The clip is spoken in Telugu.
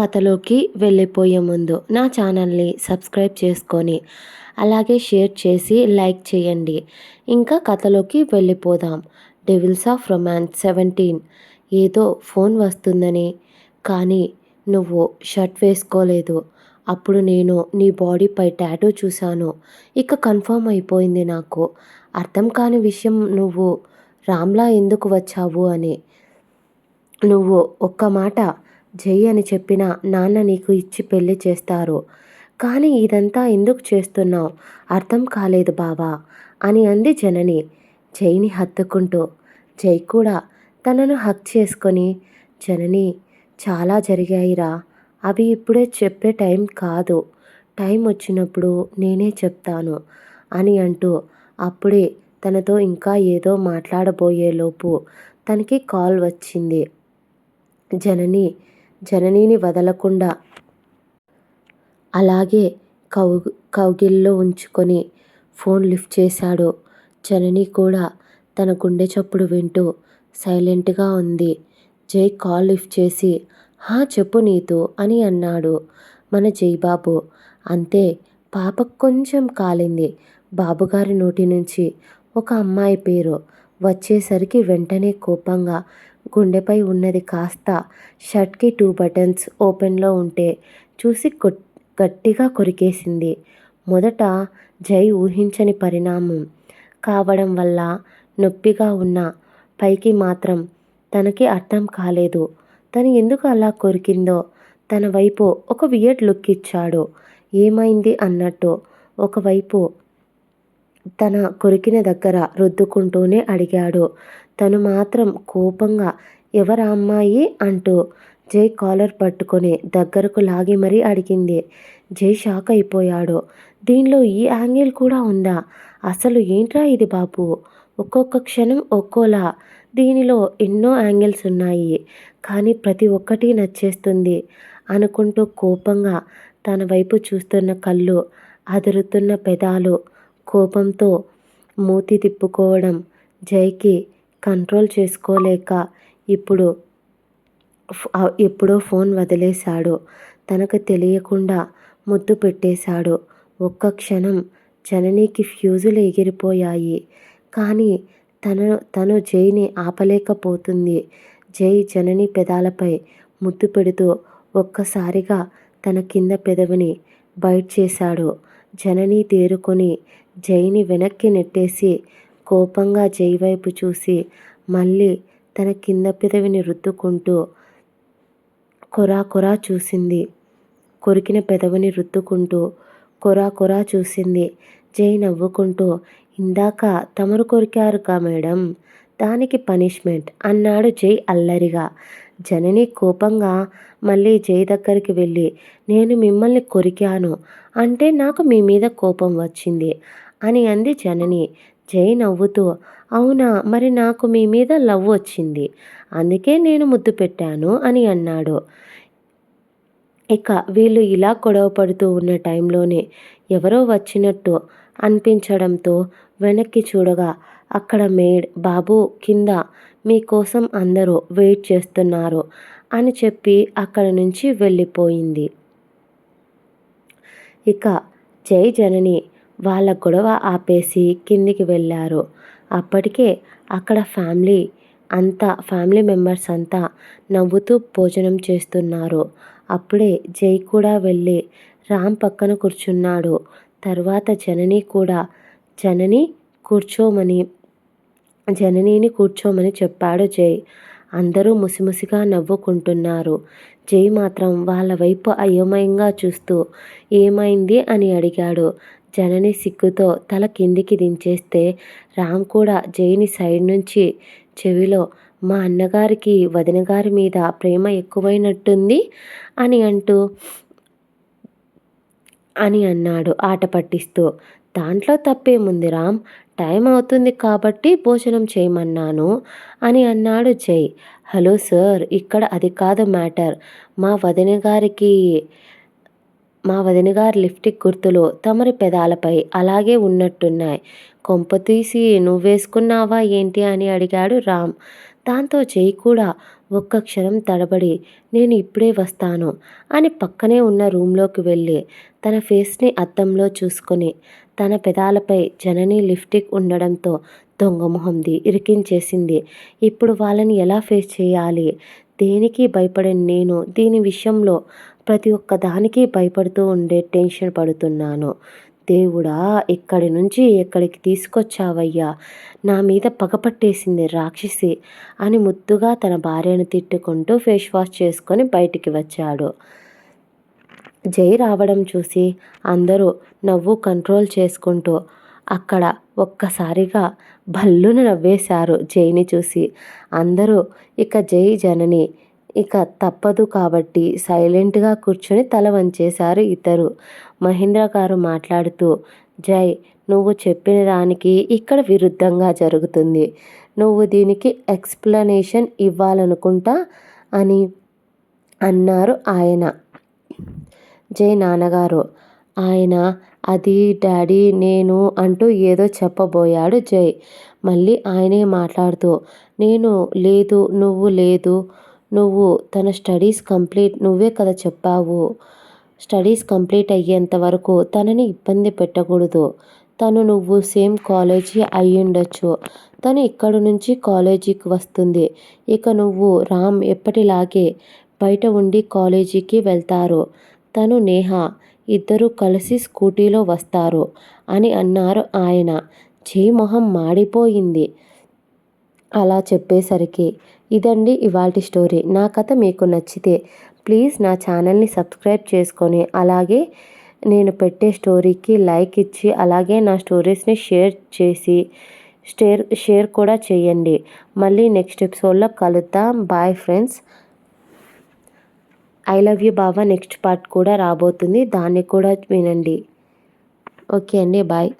కథలోకి వెళ్ళిపోయే ముందు నా ఛానల్ని సబ్స్క్రైబ్ చేసుకొని అలాగే షేర్ చేసి లైక్ చేయండి. ఇంకా కథలోకి వెళ్ళిపోదాం. డెవిల్స్ ఆఫ్ రొమాన్స్ సెవెంటీన్ ఏదో ఫోన్ వస్తుందని. కానీ నువ్వు షర్ట్ వేసుకోలేదు. అప్పుడు నేను నీ బాడీపై టాటూ చూశాను. ఇక కన్ఫర్మ్ అయిపోయింది నాకు. అర్థం కాని విషయం నువ్వు రామ్లా ఎందుకు వచ్చావు అని. నువ్వు ఒక్క మాట జై అని చెప్పిన నాన్న నీకు ఇచ్చి పెళ్ళి చేస్తారు. కానీ ఇదంతా ఎందుకు చేస్తున్నావు? అర్థం కాలేదు బావా అని అంది జనని. జైని హత్తుకుంటూ జై కూడా తనను హక్ చేసుకొని జనని చాలా జరిగాయిరా. అవి ఇప్పుడే చెప్పే టైం కాదు. టైం వచ్చినప్పుడు నేనే చెప్తాను అని అంటూ అప్పుడే తనతో ఇంకా ఏదో మాట్లాడబోయేలోపు తనకి కాల్ వచ్చింది. జనని జననిని వదలకుండా అలాగే కౌ కౌగిల్లో ఉంచుకొని ఫోన్ లిఫ్ట్ చేశాడు. జనని కూడా తన గుండె చప్పుడు వింటూ సైలెంట్గా ఉంది. జై కాల్ లిఫ్ట్ చేసి హా చెప్పు నీతు అని అన్నాడు మన జైబాబు. అంతే పాప కొంచెం కాలింది. బాబుగారి నోటి నుంచి ఒక అమ్మాయి పేరు వచ్చేసరికి వెంటనే కోపంగా గుండెపై ఉన్నది కాస్త షర్ట్కి టూ బటన్స్ ఓపెన్లో ఉంటే చూసి గట్టిగా కొరికేసింది. మొదట జై ఊహించని పరిణామం కావడం వల్ల నొప్పిగా ఉన్న పైకి మాత్రం తనకి అర్థం కాలేదు. తను ఎందుకు అలా కొరికిందో తన వైపు ఒక వియర్డ్ లుక్ ఇచ్చాడు. ఏమైంది అన్నట్టు ఒకవైపు తన కొరికిన దగ్గర రుద్దుకుంటూనే అడిగాడు. తను మాత్రం కోపంగా ఎవరా అమ్మాయి? అంటూ జై కాలర్ పట్టుకొని దగ్గరకు లాగి మరీ అడిగింది. జై షాక్ అయిపోయాడు. దీనిలో ఈ యాంగిల్ కూడా ఉందా? అసలు ఏంట్రా ఇది బాబు? ఒక్కొక్క క్షణం ఒక్కోలా. దీనిలో ఎన్నో యాంగిల్స్ ఉన్నాయి. కానీ ప్రతి ఒక్కటి నచ్చేస్తుంది అనుకుంటూ కోపంగా తన వైపు చూస్తున్న కళ్ళు అదురుతున్న పెదాలు కోపంతో మూతి తిప్పుకోవడం జైకి కంట్రోల్ చేసుకోలేక ఇప్పుడు ఎప్పుడో ఫోన్ వదిలేశాడు. తనకు తెలియకుండా ముద్దు పెట్టేశాడు. ఒక్క క్షణం జననికి ఫ్యూజులు ఎగిరిపోయాయి. కానీ తను తను జైని ఆపలేకపోతుంది. జై జనని పెదాలపై ముద్దు పెడుతూ ఒక్కసారిగా తన కింద పెదవిని బైట్ చేశాడు. జనని తేరుకొని జైని వెనక్కి నెట్టేసి కోపంగా జై వైపు చూసి మళ్ళీ తన కింద పెదవిని రుద్దుకుంటూ కొరా కొరా చూసింది. కొరికిన పెదవిని రుద్దుకుంటూ కొరా కొరా చూసింది. జై నవ్వుకుంటూ ఇందాక తమరు కొరికారుగా మేడం? దానికి పనిష్మెంట్ అన్నాడు జై అల్లరిగా. జనని కోపంగా మళ్ళీ జై దగ్గరికి వెళ్ళి నేను మిమ్మల్ని కొరికాను అంటే నాకు మీ మీద కోపం వచ్చింది అని అంది జనని. జై నవ్వుతూ అవునా మరి నాకు మీ మీద లవ్ వచ్చింది. అందుకే నేను ముద్దు పెట్టాను అని అన్నాడు. ఇక వీళ్ళు ఇలా గొడవ పడుతూ ఉన్న టైంలోనే ఎవరో వచ్చినట్టు అనిపించడంతో వెనక్కి చూడగా అక్కడ మేడ్ బాబు కింద మీకోసం అందరూ వెయిట్ చేస్తున్నారు అని చెప్పి అక్కడ నుంచి వెళ్ళిపోయింది. ఇక జై జనని వాళ్ళ గొడవ ఆపేసి కిందికి వెళ్ళారు. అప్పటికే అక్కడ ఫ్యామిలీ అంతా ఫ్యామిలీ మెంబర్స్ అంతా నవ్వుతూ భోజనం చేస్తున్నారు. అప్పుడే జై కూడా వెళ్ళి రామ్ పక్కన కూర్చున్నాడు. తర్వాత జనని కూడా జనని కూర్చోమని జననీని కూర్చోమని చెప్పాడు జై. అందరూ ముసిముసిగా నవ్వుకుంటున్నారు. జై మాత్రం వాళ్ళ వైపు అయోమయంగా చూస్తూ ఏమైంది అని అడిగాడు. జనని సిగ్గుతో తల కిందికి దించేస్తే రామ్ కూడా జైని సైడ్ నుంచి చెవిలో మా అన్నగారికి వదినగారి మీద ప్రేమ ఎక్కువైనట్టుంది అని అంటూ అని అన్నాడు ఆట పట్టిస్తూ. దాంట్లో తప్పేముంది రామ్? టైం అవుతుంది కాబట్టి భోజనం చేయమన్నాను అని అన్నాడు జై హలో సార్ ఇక్కడ అది కాదు మ్యాటర్. మా వదిన గారికి మా వదినగారు లిఫ్టిక్ గుర్తులు తమరి పెదాలపై అలాగే ఉన్నట్టున్నాయి. కొంపతీసి నువ్వేసుకున్నావా ఏంటి? అని అడిగాడు రామ్. దాంతో జై కూడా ఒక్క క్షణం తడబడి నేను ఇప్పుడే వస్తాను అని పక్కనే ఉన్న రూమ్లోకి వెళ్ళి తన ఫేస్ని అద్దంలో చూసుకొని తన పెదాలపై జనని లిప్స్టిక్ ఉండడంతో దొంగమొహంది ఇరికించేసింది. ఇప్పుడు వాళ్ళని ఎలా ఫేస్ చేయాలి? దేనికి భయపడని నేను? దీని విషయంలో ప్రతి ఒక్క దానికి భయపడుతూ ఉండే టెన్షన్ పడుతున్నాను. దేవుడా ఇక్కడి నుంచి ఎక్కడికి తీసుకొచ్చావయ్యా? నా మీద పగపట్టేసింది రాక్షసి అని ముద్దుగా తన భార్యను తిట్టుకుంటూ ఫేస్ వాష్ చేసుకొని బయటికి వచ్చాడు. జై రావడం చూసి అందరూ నవ్వు కంట్రోల్ చేసుకుంటూ అక్కడ ఒక్కసారిగా భల్లున నవ్వేశారు జైని చూసి. అందరూ ఇక జై జనని ఇక తప్పదు కాబట్టి సైలెంట్గా కూర్చొని తల వంచేశారు ఇద్దరు. మహేంద్ర గారు మాట్లాడుతూ జై నువ్వు చెప్పిన దానికి ఇక్కడ విరుద్ధంగా జరుగుతుంది. నువ్వు దీనికి ఎక్స్ప్లెనేషన్ ఇవ్వాలనుకుంటా? అని అన్నారు ఆయన. జై నాన్నగారు ఆయన అది డాడీ నేను అంటూ ఏదో చెప్పబోయాడు జై. మళ్ళీ ఆయనే మాట్లాడుతూ నేను లేదు నువ్వు లేదు నువ్వు తన స్టడీస్ కంప్లీట్ నువ్వే కదా చెప్పావు. స్టడీస్ కంప్లీట్ అయ్యేంత వరకు తనని ఇబ్బంది పెట్టకూడదు. తను నువ్వు సేమ్ కాలేజీ అయ్యుండొచ్చు తను ఇక్కడ నుంచి కాలేజీకి వస్తుంది. ఇక నువ్వు రామ్ ఎప్పటిలాగే బయట ఉండి కాలేజీకి వెళ్తారు. తను నేహ ఇద్దరూ కలిసి స్కూటీలో వస్తారు అని అన్నారు ఆయన. చేయి మొహం మాడిపోయింది. అలా చెప్పేసరికి ఇదండి ఇవాల్టి స్టోరీ. నా కథ మీకు నచ్చితే ప్లీజ్ నా ఛానల్ని సబ్స్క్రైబ్ చేసుకొని అలాగే నేను పెట్టే స్టోరీకి లైక్ ఇచ్చి అలాగే నా స్టోరీస్ని షేర్ చేసి షేర్ షేర్ కూడా చేయండి. మళ్ళీ నెక్స్ట్ ఎపిసోడ్లో కలుద్దాం. Bye friends. I love you Baba next part కూడా రాబోతుంది. దాన్ని కూడా వినండి. ఓకే అండి. బాయ్.